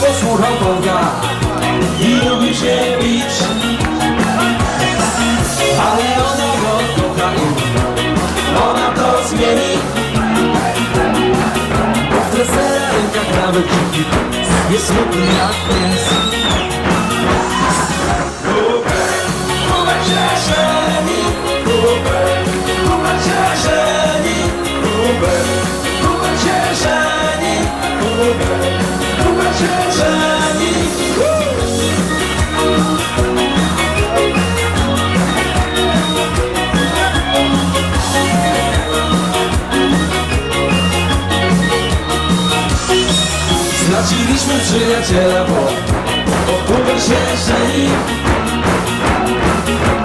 Dlatego słucham Boga i lubi się bić. Ale ona go kocha ona to zmieni. W treserach nawet jest smutny jak pies. Przyjaciela, bo Kubek się żeni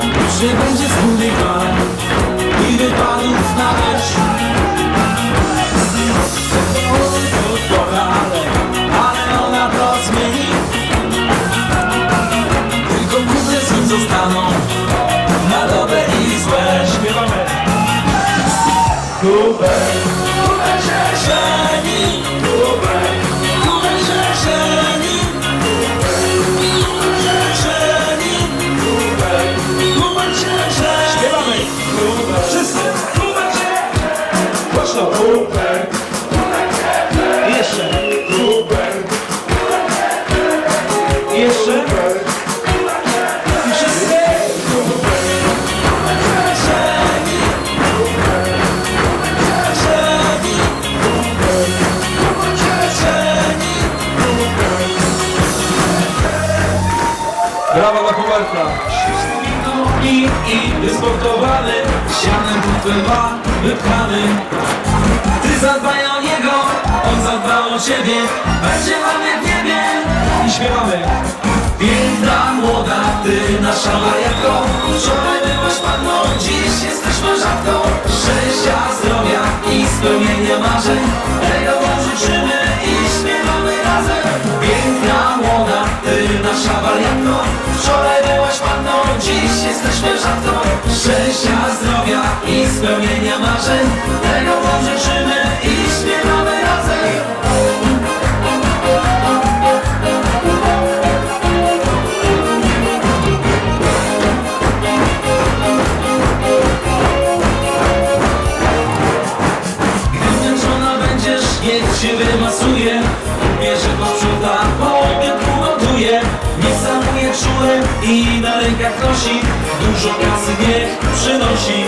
Już nie będzie bal I wypadów na wieś Kocha, ale, ale ona to zmieni. Tylko kurde z zostaną Na dobre i złe. Śpiewamy. Kubek Jeszcze? I wszyscy Brawa dla! I, i wysportowany Sianem butwę ma wypchany. Ty zadbaj o niego On zadba o ciebie Będzie mamy w niebie I śpiewamy. Piękna, młoda, ty nasza Mariatko Wczoraj byłaś panną, dziś jesteś mężatką Szczęścia, zdrowia i spełnienia marzeń. Tego wam życzymy i śpiewamy razem. Piękna, młoda, ty nasza wariatko Wczoraj byłaś panną, dziś jesteś mężatką Szczęścia, zdrowia i spełnienia marzeń wymasuje Bierze posprząta, po obiadku gotuje Niech zamuje czule i na rękach nosi. Dużo kasy niech przynosi.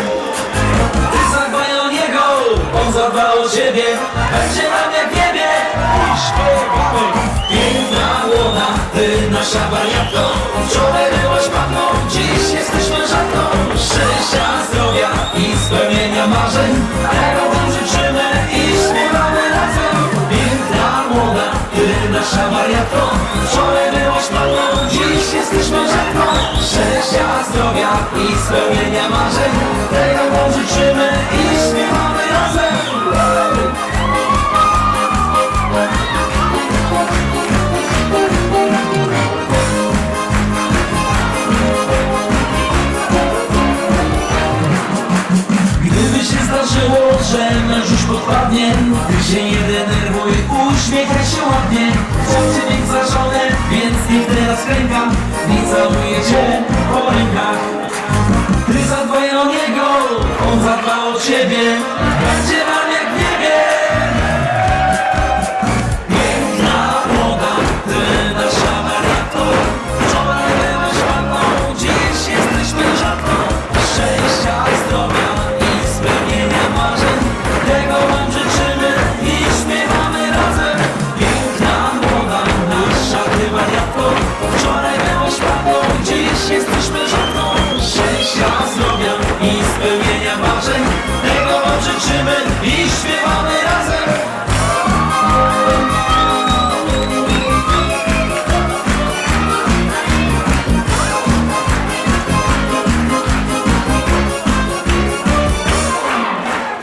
Ty zadbaj o niego, on zadba o ciebie. Będzie nam jak niebie. Piękna młoda, ty nasza wariatko. Wczoraj i spełnienia marzeń. Tego wam życzymy i śpiewamy razem. Gdyby się zdarzyło, że męż już podpadnie Ty się nie denerwuj, uśmiechaj się ładnie. Chciał cię mieć za żonę, więc niech teraz klęka Nie całuje cię spełnienia marzeń. Tego wam życzymy i śpiewamy.